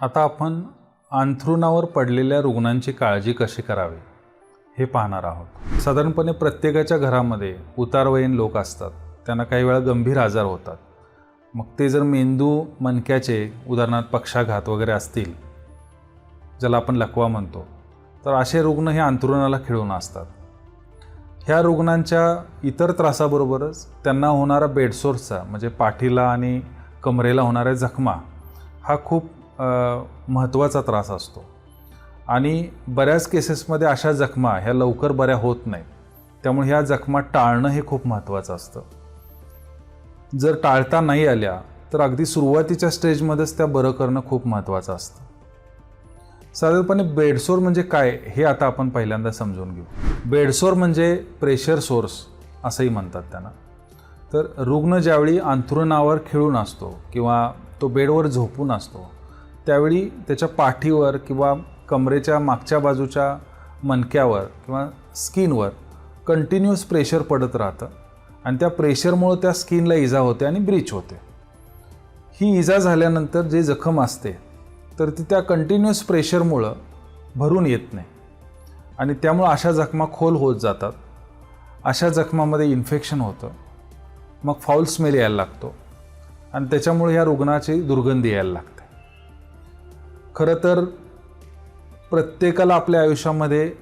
आता आपण अंथरुणावर पडलेल्या रुग्णांची काळजी कशी करावी हे पाहणार आहोत. साधारणपणे प्रत्येकाच्या घरामध्ये उतारवयीन लोक असतात. त्यांना काही वेळा गंभीर आजार होतात. मग ते जर मेंदू मणक्याचे उदाहरणार्थ पक्षाघात वगैरे असतील ज्याला आपण लकवा म्हणतो तर असे रुग्ण हे अंथरुणाला खिळून असतात. ह्या रुग्णांच्या इतर त्रासाबरोबरच त्यांना होणारा बेडसोर्सचा म्हणजे पाठीला आणि कमरेला होणाऱ्या जखमा हा खूप महत्त्वाचा त्रास असतो. आणि बऱ्याच केसेसमध्ये अशा जखमा ह्या लवकर बऱ्या होत नाहीत. त्यामुळे ह्या जखमा टाळणं हे खूप महत्त्वाचं असतं. जर टाळता नाही आल्या तर अगदी सुरुवातीच्या स्टेजमध्येच त्या बरं करणं खूप महत्त्वाचं असतं. साधारणपणे बेडसोर म्हणजे काय हे आता आपण पहिल्यांदा समजून घेऊ. बेडसोर म्हणजे प्रेशर सोर्स असंही म्हणतात त्यांना. तर रुग्ण ज्यावेळी अंथरुणावर खिळून असतो किंवा तो बेडवर झोपून असतो त्यावेळी त्याच्या पाठीवर किंवा कमरेच्या मागच्या बाजूच्या मणक्यावर किंवा स्किनवर कंटिन्युअस प्रेशर पडत राहतं. आणि त्या प्रेशरमुळं त्या स्किनला इजा होते आणि ब्रीच होते. ही इजा झाल्यानंतर जे जखम असते तर ती त्या कंटिन्युअस प्रेशरमुळं भरून येत नाही. आणि त्यामुळं अशा जखमा खोल होत जातात. अशा जखमामध्ये इन्फेक्शन होतं. मग फाऊल स्मेल यायला लागतो. आणि त्याच्यामुळे ह्या रुग्णाची दुर्गंधी यायला लागते. खरं तर प्रत्येकाला आपल्या आयुष्यामध्ये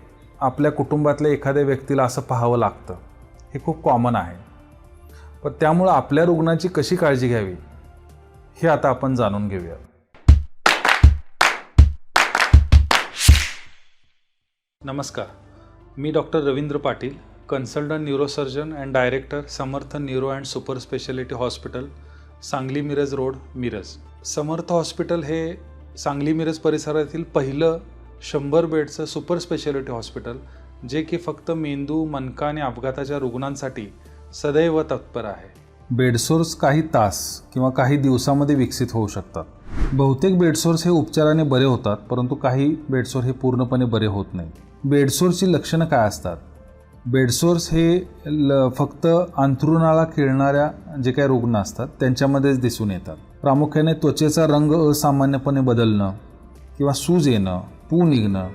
आपल्या कुटुंबातल्या एखाद्या व्यक्तीला असं पाहावं लागतं. हे खूप कॉमन आहे. पण त्यामुळं आपल्या रुग्णाची कशी काळजी घ्यावी हे आता आपण जाणून घेऊया. नमस्कार. मी doctor Ravindra Patil consultant neurosurgeon and director Samarth neuro and super speciality hospital Sangli Miraj road Miraj. Samarth hospital हे सांगली मिरज परिसरातील पहिलं शंभर बेडचं सुपर स्पेशालिटी हॉस्पिटल जे की फक्त मेंदू मनका आणि अपघाताच्या रुग्णांसाठी सदैव तत्पर आहे. बेडसोर्स काही तास किंवा काही दिवसामध्ये विकसित होऊ शकतात. बहुतेक बेडसोर्स हे उपचाराने बरे होतात परंतु काही बेडसोर हे पूर्णपणे बरे होत नाही. बेडसोर्सची लक्षणं काय असतात? बेडसोर्स हे ल फक्त अंथरुणाला खिळणाऱ्या जे काही रुग्ण असतात त्यांच्यामध्येच दिसून येतात. प्रामुख्याने त्वचेचा रंग असामान्यपणे बदलणं किंवा सूज येणं पू निघणं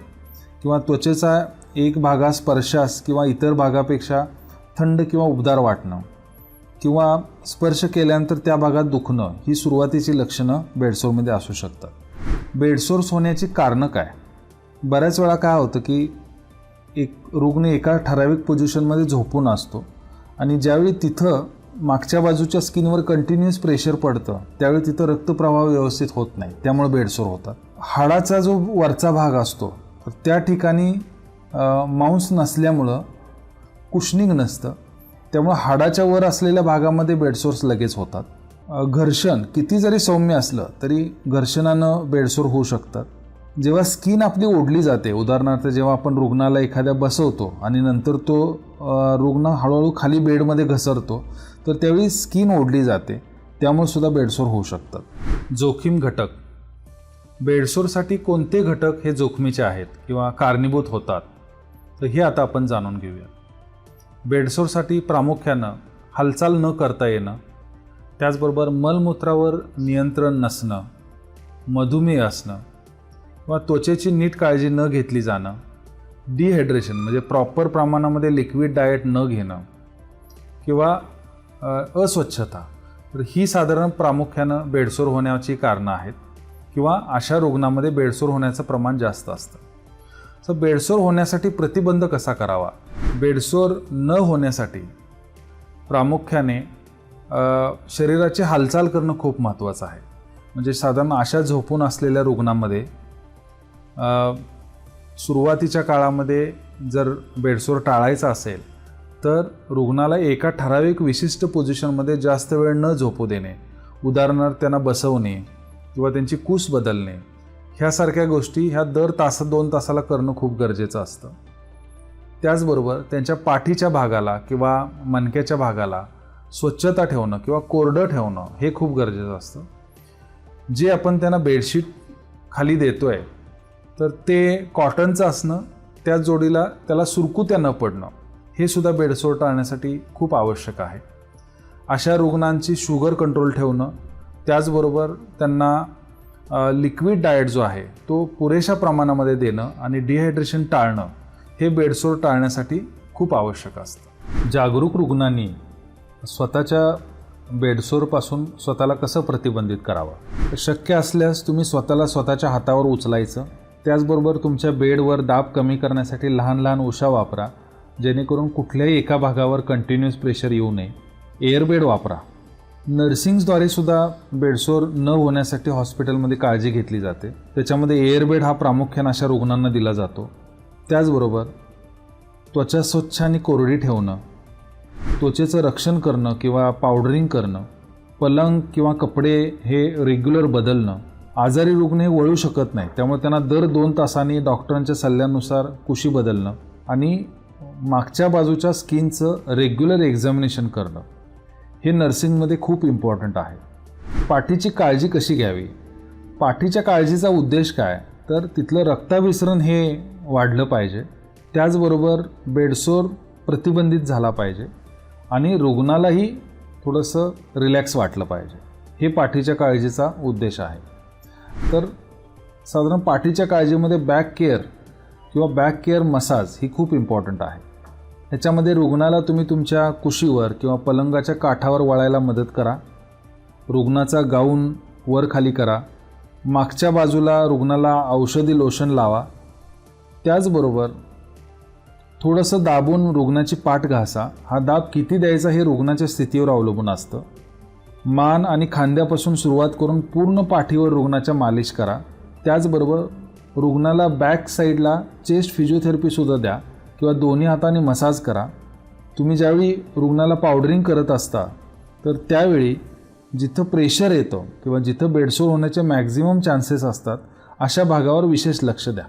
किंवा त्वचेचा एक भागा स्पर्शास किंवा इतर भागापेक्षा थंड किंवा उबदार वाटणं किंवा स्पर्श केल्यानंतर त्या भागात दुखणं ही सुरुवातीची लक्षणं बेडसोरमध्ये असू शकतात. बेडसोर्स होण्याची कारणं काय? बऱ्याच वेळा काय होतं की एक रुग्ण एका ठराविक पोझिशनमध्ये झोपून असतो आणि ज्यावेळी तिथं मागच्या बाजूच्या स्किनवर कंटिन्युअस प्रेशर पडतं. त्यावेळी तिथं रक्तप्रवाह व्यवस्थित होत नाही. त्यामुळे बेडसोर होतात. हाडाचा जो वरचा भाग असतो तर त्या ठिकाणी मांस नसल्यामुळं कुशनिंग नसतं. त्यामुळं हाडाच्या वर असलेल्या भागामध्ये बेडसोर्स लगेच होतात. घर्षण किती जरी सौम्य असलं तरी घर्षणानं बेडसोर होऊ शकतात. जेव्हा स्किन आपली ओढली जाते उदाहरणार्थ जेव्हा आपण रुग्णाला एखाद्या बसवतो आणि नंतर तो रुग्ण हळूहळू खाली बेडमध्ये घसरतो तर त्यावेळी स्किन ओढली जाते. त्यामुळे सुद्धा बेडसोर होऊ शकतात. जोखीम घटक. बेडसोरसाठी कोणते घटक हे जोखमीचे आहेत किंवा कारणीभूत होतात? तर हे आता आपण जाणून घेऊया. बेडसोरसाठी प्रामुख्यानं हालचाल न करता येणं त्याचबरोबर मलमूत्रावर नियंत्रण नसणं मधुमेह असणं किंवा त्वचेची नीट काळजी न घेतली जाणं. डिहायड्रेशन म्हणजे प्रॉपर प्रमाणामध्ये लिक्विड डाएट न घेणं. किंवा अस्वच्छता. तर ही साधारण प्रामुख्यानं बेडसोर होण्याची कारणं आहेत. किंवा अशा रुग्णामध्ये बेडसोर होण्याचं प्रमाण जास्त असतं. तर बेडसोर होण्यासाठी प्रतिबंध कसा करावा? बेडसोर न होण्यासाठी प्रामुख्याने शरीराची हालचाल करणं खूप महत्त्वाचं आहे. म्हणजे साधारण अशा झोपून असलेल्या रुग्णामध्ये सुरुवातीच्या काळामध्ये जर बेडसोर टाळायचा असेल तर रुग्णाला एका ठराविक विशिष्ट पोझिशनमध्ये जास्त वेळ न झोपू देणे उदाहरणार्थ त्यांना बसवणे किंवा त्यांची कूस बदलणे ह्यासारख्या गोष्टी ह्या दर तास दोन तासाला करणं खूप गरजेचं असतं. त्याचबरोबर त्यांच्या पाठीच्या भागाला किंवा मणक्याच्या भागाला स्वच्छता ठेवणं किंवा कोरडं ठेवणं हे खूप गरजेचं असतं. जे आपण त्यांना बेडशीट खाली देतो आहे तर ते कॉटनचं असणं त्या जोडीला त्याला सुरकुत्या न पडणं हे सुद्धा बेडसोर टाळण्यासाठी खूप आवश्यक आहे. अशा रुग्णांची शुगर कंट्रोल ठेवणं त्याचबरोबर त्यांना लिक्विड डाएट जो आहे तो पुरेशा प्रमाणामध्ये देणं आणि डिहायड्रेशन टाळणं हे बेडसोर टाळण्यासाठी खूप आवश्यक असतं. जागरूक रुग्णांनी स्वतःच्या बेडसोरपासून स्वतःला कसं प्रतिबंधित करावं? शक्य असल्यास तुम्ही स्वतःला स्वतःच्या हातावर उचलायचं त्याचबरोबर तुमच्या बेडवर दाब कमी करण्यासाठी लहान लहान उशा वापरा जेणेकरून कुठल्याही एका भागावर कंटिन्युअस प्रेशर येऊ नये. एअरबेड वापरा. नर्सिंग्सद्वारे सुद्धा बेडसोर न होण्यासाठी हॉस्पिटलमध्ये काळजी घेतली जाते. त्याच्यामध्ये एअरबेड हा प्रामुख्यानं अशा रुग्णांना दिला जातो. त्याचबरोबर त्वचा स्वच्छ आणि कोरडी ठेवणं त्वचेचं रक्षण करणं किंवा पावडरिंग करणं पलंग किंवा कपडे हे रेग्युलर बदलणं आजारी रुग्ण हे वळू शकत नाही त्यामुळे त्यांना दर दोन तासांनी डॉक्टरांच्या सल्ल्यानुसार कुशी बदलणं आणि मागच्या बाजूच्या स्किनचं रेग्युलर एक्झामिनेशन करणं हे नर्सिंगमध्ये खूप इम्पॉर्टंट आहे. पाठीची काळजी कशी घ्यावी? पाठीच्या काळजीचा उद्देश काय? तर तिथलं रक्ताभिसरण हे वाढलं पाहिजे. त्याचबरोबर बेडसोर प्रतिबंधित झाला पाहिजे आणि रुग्णालाही थोडंसं रिलॅक्स वाटलं पाहिजे. हे पाठीच्या काळजीचा उद्देश आहे. तर साधारण पाठीच्या काळजीमध्ये बॅक केअर किंवा बॅक केअर मसाज ही खूप इम्पॉर्टंट आहे. ह्याच्यामध्ये रुग्णाला तुम्ही तुमच्या कुशीवर किंवा पलंगाच्या काठावर वळायला मदत करा. रुग्णाचा गाऊन वर खाली करा. मागच्या बाजूला रुग्णाला औषधी लोशन लावा. त्याचबरोबर थोडंसं दाबून रुग्णाची पाठ घासा. हा दाब किती द्यायचा हे रुग्णाच्या स्थितीवर अवलंबून असतं. मान आणि खांद्यापासून सुरुवात करून पूर्ण पाठीवर रुग्णाच्या मालिश करा. त्याचबरोबर रुग्णाला बॅक साईडला चेस्ट फिजिओथेरपीसुद्धा द्या किंवा दोन्ही हाताने मसाज करा. तुम्ही ज्यावेळी रुग्णाला पावडरिंग करत असता तर त्यावेळी जिथं प्रेशर येतं किंवा जिथं बेडसोर होण्याचे मॅक्झिमम चान्सेस असतात अशा भागावर विशेष लक्ष द्या.